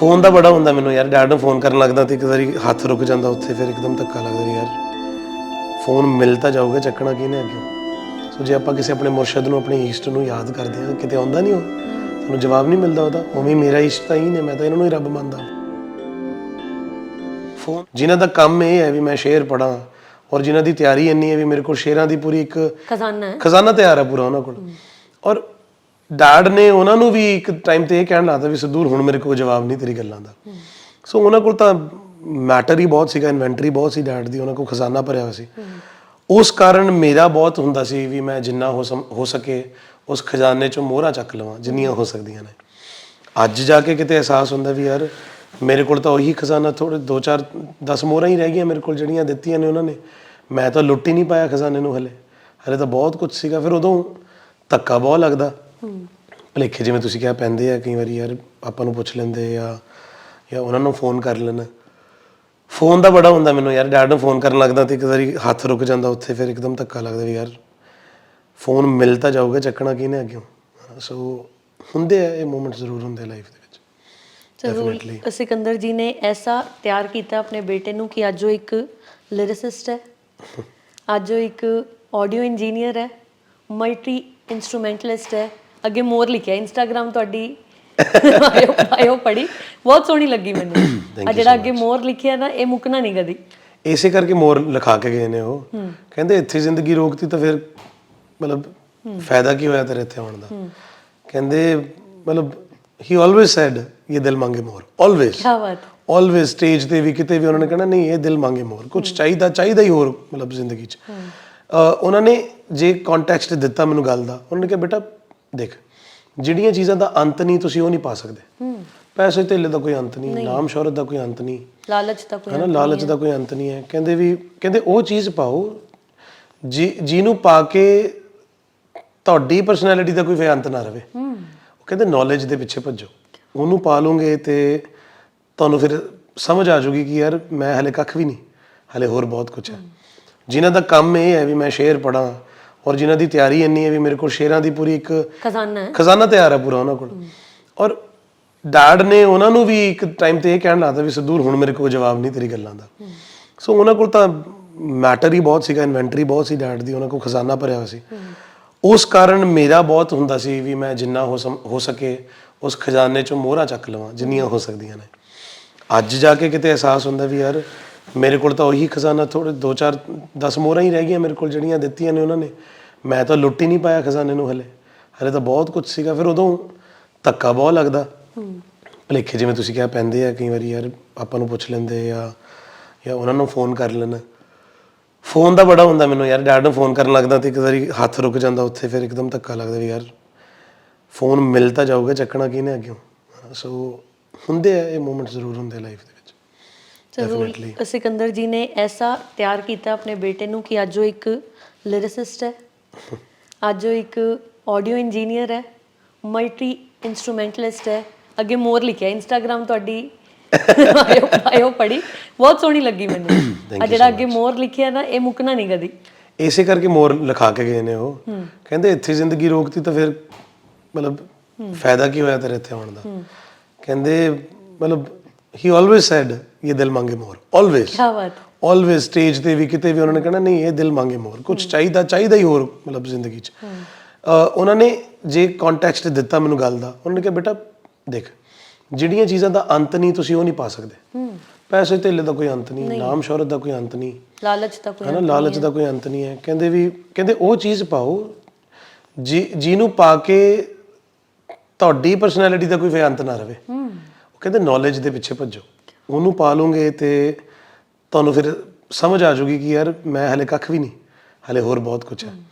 Phone ਦਾ ਬੜਾ ਹੁੰਦਾ ਮੈਨੂੰ ਯਾਰ ਡੈਡ ਨੂੰ ਫੋਨ ਕਰਨ ਲੱਗਦਾ ਤੇ ਇੱਕ ਵਾਰੀ ਹੱਥ ਰੁਕ ਜਾਂਦਾ ਉੱਥੇ ਫਿਰ ਇੱਕਦਮ ਧੱਕਾ ਲੱਗਦਾ ਵੀ ਯਾਰ ਫੋਨ ਮਿਲ ਤਾਂ ਜਾਊਗਾ ਚੱਕਣਾ ਕਿਹਨੇ ਅੱਗੇ? ਸੋ ਜੇ ਆਪਾਂ ਕਿਸੇ ਆਪਣੇ ਮੁਰਸ਼ਿਦ ਨੂੰ ਆਪਣੇ ਈਸ਼ਟ ਨੂੰ ਯਾਦ ਕਰਦੇ ਹਾਂ ਕਿਤੇ ਆਉਂਦਾ ਨਹੀਂ ਉਹ? ਤੁਹਾਨੂੰ ਜਵਾਬ ਨਹੀਂ ਮਿਲਦਾ ਉਹਦਾ ਉਵੇਂ ਮੇਰਾ ਈਸ਼ਟ ਤਾਂ ਹੀ ਨੇ ਮੈਂ ਤਾਂ ਇਹਨਾਂ ਨੂੰ ਹੀ ਰੱਬ ਮੰਨਦਾ। ਫੋਨ ਜਿਨ੍ਹਾਂ ਦਾ ਕੰਮ ਇਹ ਹੈ ਵੀ ਮੈਂ ਸ਼ੇਰ ਪੜਾਂ ਔਰ ਜਿਨ੍ਹਾਂ ਦੀ ਤਿਆਰੀ ਇੰਨੀ ਹੈ ਵੀ ਮੇਰੇ ਕੋਲ ਸ਼ੇਰਾਂ ਦੀ ਪੂਰੀ ਇੱਕ ਖਜ਼ਾਨਾ ਹੈ। ਖਜ਼ਾਨਾ ਤਿਆਰ ਹੈ ਪੂਰਾ ਉਹਨਾਂ ਕੋਲ। ਔਰ ਡੈਡ ਨੇ ਉਹਨਾਂ ਨੂੰ ਵੀ ਇੱਕ ਟਾਈਮ ਤੇ ਇਹ ਕਹਿਣ ਲੱਗਦਾ ਵੀ ਸਦੂਰ ਹੁਣ ਮੇਰੇ ਕੋਲ ਜਵਾਬ ਨਹੀਂ ਤੇਰੀ ਗੱਲਾਂ ਦਾ। ਸੋ ਉਹਨਾਂ ਕੋਲ ਤਾਂ ਮੈਟਰ ਹੀ ਬਹੁਤ ਸੀਗਾ ਇਨਵੈਂਟਰੀ ਬਹੁਤ ਸੀ ਡੈਡ ਦੀ, ਉਹਨਾਂ ਕੋਲ ਖਜ਼ਾਨਾ ਭਰਿਆ ਹੋਇਆ ਸੀ। ਉਸ ਕਾਰਨ ਮੇਰਾ ਬਹੁਤ ਹੁੰਦਾ ਸੀ ਵੀ ਮੈਂ ਜਿੰਨਾ ਹੋ ਸਮ- ਹੋ ਸਕੇ ਉਸ ਖਜ਼ਾਨੇ ਚੋਂ ਮੋਹਰਾਂ ਚੱਕ ਲਵਾਂ, ਜਿੰਨੀਆਂ ਹੋ ਸਕਦੀਆਂ ਨੇ। ਅੱਜ ਜਾ ਕੇ ਕਿਤੇ ਅਹਿਸਾਸ ਹੁੰਦਾ ਵੀ ਯਾਰ, ਮੇਰੇ ਕੋਲ ਤਾਂ ਉਹੀ ਖਜ਼ਾਨਾ ਥੋੜੇ 2-4 10 ਮੋਹਰਾਂ ਹੀ ਰਹਿ ਗਈਆਂ ਮੇਰੇ ਕੋਲ ਜਿਹੜੀਆਂ ਦਿੱਤੀਆਂ ਨੇ ਉਹਨਾਂ ਨੇ। ਮੈਂ ਤਾਂ ਲੁੱਟ ਹੀ ਨਹੀਂ ਪਾਇਆ ਖਜ਼ਾਨੇ ਨੂੰ ਹਲੇ। ਹਲੇ ਤਾਂ ਬਹੁਤ ਕੁਝ ਸੀਗਾ, ਫਿਰ ਉਦੋਂ ਧੱਕਾ ਬਹੁਤ ਲੱਗਦਾ। ਭਲੇਖੇ ਜਿਵੇਂ ਤੁਸੀਂ ਕਿਹਾ ਪੈਂਦੇ ਆ ਕਈ ਵਾਰੀ ਯਾਰ ਆਪਾਂ ਨੂੰ ਪੁੱਛ ਲੈਂਦੇ ਆ ਜਾਂ ਉਹਨਾਂ ਨੂੰ ਫੋਨ ਕਰ ਲੈਣਾ ਫੋਨ ਦਾ ਬੜਾ ਹੁੰਦਾ ਮੈਨੂੰ ਯਾਰ ਡੈਡ ਨੂੰ ਫੋਨ ਕਰਨ ਲੱਗਦਾ ਤੇ ਇੱਕ ਵਾਰੀ ਹੱਥ ਰੁਕ ਜਾਂਦਾ ਉੱਥੇ ਫਿਰ ਇੱਕਦਮ ਧੱਕਾ ਲੱਗਦਾ ਵੀ ਯਾਰ ਫੋਨ ਮਿਲ ਤਾਂ ਜਾਊਗਾ ਚੱਕਣਾ ਕਿਹਨੇ ਅੱਗੇ ਸੋ ਹੁੰਦੇ ਆ ਇਹ ਮੂਮੈਂਟ ਜ਼ਰੂਰ ਹੁੰਦੇ ਲਾਈਫ ਦੇ ਵਿੱਚ। ਜ਼ਰੂਰ। ਸਿਕੰਦਰ ਜੀ ਨੇ ਐਸਾ ਤਿਆਰ ਕੀਤਾ ਆਪਣੇ ਬੇਟੇ ਨੂੰ ਕਿ ਅੱਜ ਉਹ ਇੱਕ ਲਿਰਿਸਿਸਟ ਹੈ ਅੱਜ ਉਹ ਇੱਕ ਆਡੀਓ ਇੰਜੀਨੀਅਰ ਹੈ ਮਲਟੀ ਇਨਸਟਰੂਮੈਂਟਲਿਸਟ ਹੈ ਅੱਗੇ ਮੋਰ ਲਿਖਿਆ ਇੰਸਟਾਗ੍ਰam ਤੁਹਾਡੀ। ਆਇਓ ਆਇਓ ਪੜੀ ਬਹੁਤ ਸੋਹਣੀ ਲੱਗੀ ਮੈਨੂੰ। ਆ ਜਿਹੜਾ ਅੱਗੇ ਮੋਰ ਲਿਖਿਆ ਨਾ ਇਹ ਮੁੱਕਣਾ ਨਹੀਂ ਕਦੀ। ਇਸੇ ਕਰਕੇ ਮੋਰ ਲਿਖਾ ਕੇ ਗਏ ਨੇ ਉਹ। ਕਹਿੰਦੇ ਇੱਥੇ ਜ਼ਿੰਦਗੀ ਰੋਕਤੀ ਤਾਂ ਫਿਰ ਮਤਲਬ ਫਾਇਦਾ ਕੀ ਹੋਇਆ ਤੇਰੇ ਇੱਥੇ ਆਉਣ ਦਾ? ਕਹਿੰਦੇ ਮਤਲਬ ਹੀ ਆਲਵੇਸ ਸੈਡ ਇਹ ਦਿਲ ਮੰਗੇ ਮੋਰ। ਆਲਵੇਸ ਕੀ ਬਾਤ ਆਲਵੇਸ ਸਟੇਜ ਤੇ ਵੀ ਕਿਤੇ ਵੀ ਉਹਨਾਂ ਨੇ ਕਹਿਣਾ ਨਹੀਂ ਇਹ ਦਿਲ ਮੰਗੇ ਮੋਰ। ਕੁਝ ਚਾਹੀਦਾ ਚਾਹੀਦਾ ਹੀ ਹੋਰ ਮਤਲਬ ਜ਼ਿੰਦਗੀ 'ਚ। ਉਹਨਾਂ ਨੇ ਜੇ ਕੰਟੈਕਸਟ ਦਿੱਤਾ ਮੈਨੂੰ ਗੱਲ ਦਾ ਉਹਨਾਂ ਨੇ ਕਿਹਾ ਬੇਟਾ ਦੇਖ ਜਿਹੜੀਆਂ ਚੀਜ਼ਾਂ ਦਾ ਅੰਤ ਨਹੀਂ ਤੁਸੀਂ ਉਹ ਨਹੀਂ ਪਾ ਸਕਦੇ। ਪੈਸੇ ਧੇਲੇ ਦਾ ਕੋਈ ਅੰਤ ਨਹੀਂ ਨਾਮ ਸ਼ੌਹਰਤ ਦਾ ਕੋਈ ਅੰਤ ਨਹੀਂ। ਲਾਲਚ ਤਾਂ ਕੋਈ ਹਨਾ ਲਾਲਚ ਦਾ ਕੋਈ ਅੰਤ ਨਹੀਂ ਹੈ। ਕਹਿੰਦੇ ਵੀ ਕਹਿੰਦੇ ਉਹ ਚੀਜ਼ ਪਾਓ ਜੀ ਜਿਹਨੂੰ ਪਾ ਕੇ ਤੁਹਾਡੀ ਪਰਸਨੈਲਿਟੀ ਦਾ ਕੋਈ ਅੰਤ ਨਾ ਰਵੇ। ਉਹ ਕਹਿੰਦੇ ਨੌਲੇਜ ਦੇ ਪਿੱਛੇ ਭੱਜੋ। ਉਹਨੂੰ ਪਾ ਲਓਗੇ ਤੇ ਤੁਹਾਨੂੰ ਫਿਰ ਸਮਝ ਆ ਜਾਊਗੀ ਕਿ ਯਾਰ ਮੈਂ ਹਲੇ ਕੱਖ ਵੀ ਨਹੀਂ ਹਲੇ ਹੋਰ ਬਹੁਤ ਕੁਝ ਹੈ। ਜਿਨ੍ਹਾਂ ਦਾ ਕੰਮ ਇਹ ਹੈ ਵੀ ਮੈਂ ਸ਼ੇਰ ਪੜਾਂ ਔਰ ਜਿਨ੍ਹਾਂ ਦੀ ਤਿਆਰੀ ਇੰਨੀ ਹੈ ਵੀ ਮੇਰੇ ਕੋਲ ਸ਼ੇਰਾਂ ਦੀ ਪੂਰੀ ਇੱਕ ਖਜ਼ਾਨਾ ਹੈ। ਖਜ਼ਾਨਾ ਤਿਆਰ ਹੈ ਪੂਰਾ ਉਹਨਾਂ ਕੋਲ। ਔਰ ਡੈਡ ਨੇ ਉਹਨਾਂ ਨੂੰ ਵੀ ਇੱਕ ਟਾਈਮ ਤੇ ਇਹ ਕਹਿਣ ਲਾਤਾ ਵੀ ਸਦੂਰ ਹੁਣ ਮੇਰੇ ਕੋਲ ਜਵਾਬ ਨਹੀਂ ਤੇਰੀ ਗੱਲਾਂ ਦਾ। ਸੋ ਉਹਨਾਂ ਕੋਲ ਤਾਂ ਮੈਟਰ ਹੀ ਬਹੁਤ ਸੀਗਾ ਇਨਵੈਂਟਰੀ ਬਹੁਤ ਸੀ ਡੈਡ ਦੀ ਉਹਨਾਂ ਕੋਲ ਖਜ਼ਾਨਾ ਭਰਿਆ ਹੋਇਆ ਸੀ। ਉਸ ਕਾਰਨ ਮੇਰਾ ਬਹੁਤ ਹੁੰਦਾ ਸੀ ਵੀ ਮੈਂ ਜਿੰਨਾ ਹੋ ਸਕੇ ਉਸ ਖਜ਼ਾਨੇ ਚੋਂ ਮੋਹਰਾਂ ਚੱਕ ਲਵਾਂ ਜਿੰਨੀਆਂ ਹੋ ਸਕਦੀਆਂ ਨੇ। ਅੱਜ ਜਾ ਕੇ ਕਿਤੇ ਅਹਿਸਾਸ ਹੁੰਦਾ ਵੀ ਯਾਰ ਮੇਰੇ ਕੋਲ ਤਾਂ ਉਹੀ ਖਜ਼ਾਨਾ ਥੋੜੇ 2-4 10 ਮੋਹਰਾਂ ਹੀ ਰਹਿ ਗਈਆਂ ਮੇਰੇ ਕੋਲ ਜਿਹੜੀਆਂ ਦਿੱਤੀਆਂ ਨੇ ਉਹਨਾਂ ਨੇ। ਮੈਂ ਤਾਂ ਲੁੱਟ ਹੀ ਨਹੀਂ ਪਾਇਆ ਖਜ਼ਾਨੇ ਨੂੰ ਹਲੇ। ਹਲੇ ਤਾਂ ਬਹੁਤ ਕੁਝ ਸੀਗਾ। ਫਿਰ ਉਦੋਂ ਧੱਕਾ ਬਹੁਤ ਲੱਗਦਾ। ਭਲੇਖੇ ਜਿਵੇਂ ਤੁਸੀਂ ਕਿਹਾ ਪੈਂਦੇ ਆ ਕਈ ਵਾਰੀ ਯਾਰ ਆਪਾਂ ਨੂੰ ਪੁੱਛ ਲੈਂਦੇ ਆ ਜਾਂ ਉਹਨਾਂ ਨੂੰ ਫੋਨ ਕਰ ਲੈਣਾ ਫੋਨ ਦਾ ਬੜਾ ਹੁੰਦਾ ਮੈਨੂੰ ਯਾਰ, ਡੈਡ ਨੂੰ ਫੋਨ ਕਰਨ ਲੱਗਦਾ ਤੇ ਇੱਕ ਵਾਰੀ ਹੱਥ ਰੁਕ ਜਾਂਦਾ ਉੱਥੇ ਫਿਰ ਇੱਕਦਮ ਧੱਕਾ ਲੱਗਦਾ ਵੀ ਯਾਰ ਫੋਨ ਮਿਲ ਤਾਂ ਜਾਊਗਾ, ਚੱਕਣਾ ਕਿਹਨੇ ਅੱਗੇ ਸੋ ਹੁੰਦੇ ਆ ਇਹ ਮੂਮੈਂਟ ਜ਼ਰੂਰ ਹੁੰਦੇ ਲਾਈਫ ਦੇ ਜ਼ਰੂਰ ਸਿਕੰਦਰ ਜੀ ਨੇ ਐਸਾ ਤਿਆਰ ਕੀਤਾ ਆਪਣੇ ਬੇਟੇ ਨੂੰ ਕਿ ਅੱਜ ਉਹ ਇੱਕ ਲਿਰਿਸਿਸਟ ਹੈ। ਅੱਜ ਉਹ ਇੱਕ ਆਡੀਓ ਇੰਜੀਨੀਅਰ ਹੈ। ਮਲਟੀ ਇਨਸਟਰੂਮੈਂਟਲਿਸਟ ਹੈ। ਅੱਗੇ ਮੋਰ ਲਿਖਿਆ। ਇੰਸਟਾਗ੍ਰam ਤੁਹਾਡੀ ਆਇਓ ਆਇਓ ਪੜੀ ਬਹੁਤ ਸੋਹਣੀ ਲੱਗੀ ਮੈਨੂੰ। ਆ ਜਿਹੜਾ ਅੱਗੇ ਮੋਰ ਲਿਖਿਆ ਨਾ ਇਹ ਮੁੱਕਣਾ ਨਹੀਂ ਕਦੀ। ਇਸੇ ਕਰਕੇ ਮੋਰ ਲਿਖਾ ਕੇ ਗਏ ਨੇ ਉਹ। ਕਹਿੰਦੇ ਇੱਥੇ ਜ਼ਿੰਦਗੀ ਰੋਕਤੀ ਤਾਂ ਫਿਰ ਮਤਲਬ ਫਾਇਦਾ ਕੀ ਹੋਇਆ ਤੇਰੇ ਇੱਥੇ ਆਉਣ ਦਾ? ਕਹਿੰਦੇ ਮਤਲਬ ਹੀ ਆਲਵੇਸ ਸੈਡ ਇਹ ਦਿਲ ਮੰਗੇ ਮੋਰ ਆਲਵੇਸ ਕੀ ਬਾਤ ਆਲਵੇਸ ਸਟੇਜ ਤੇ ਵੀ ਕਿਤੇ ਵੀ ਉਹਨਾਂ ਨੇ ਕਹਿਣਾ ਨਹੀਂ ਇਹ ਦਿਲ ਮੰਗੇ ਮੋਰ ਕੁਝ ਚਾਹੀਦਾ ਚਾਹੀਦਾ ਹੀ ਹੋਰ ਮਤਲਬ ਜ਼ਿੰਦਗੀ 'ਚ ਉਹਨਾਂ ਨੇ ਜੇ ਕੰਟੈਕਸਟ ਦਿੱਤਾ ਮੈਨੂੰ ਗੱਲ ਦਾ ਉਹਨਾਂ ਨੇ ਕਿਹਾ ਬੇਟਾ ਦੇਖ ਜਿਹੜੀਆਂ ਚੀਜ਼ਾਂ ਦਾ ਅੰਤ ਨਹੀਂ ਤੁਸੀਂ ਉਹ ਨਹੀਂ ਪਾ ਸਕਦੇ ਪੈਸੇ ਧੇਲੇ ਦਾ ਕੋਈ ਅੰਤ ਨਹੀਂ ਨਾਮ ਸ਼ੌਹਰਤ ਦਾ ਕੋਈ ਅੰਤ ਨਹੀਂ ਲਾਲਚ ਤਾਂ ਕੋਈ ਹਨਾ ਲਾਲਚ ਦਾ ਕੋਈ ਅੰਤ ਨਹੀਂ ਹੈ ਕਹਿੰਦੇ ਵੀ ਕਹਿੰਦੇ ਉਹ ਚੀਜ਼ ਪਾਓ ਜੀ ਜਿਹਨੂੰ ਪਾ ਕੇ ਤੁਹਾਡੀ ਪਰਸਨੈਲਿਟੀ ਦਾ ਕੋਈ ਵੀ ਅੰਤ ਨਾ ਰਵੇ ਕਹਿੰਦੇ ਨੌਲੇਜ ਦੇ ਪਿੱਛੇ ਭੱਜੋ। ਉਹਨੂੰ ਪਾ ਲਓਗੇ ਤੇ ਤੁਹਾਨੂੰ ਫਿਰ ਸਮਝ ਆ ਜਾਊਗੀ ਕਿ ਯਾਰ ਮੈਂ ਹਲੇ ਕੱਖ ਵੀ ਨਹੀਂ, ਹਲੇ ਹੋਰ ਬਹੁਤ ਕੁਝ ਹੈ।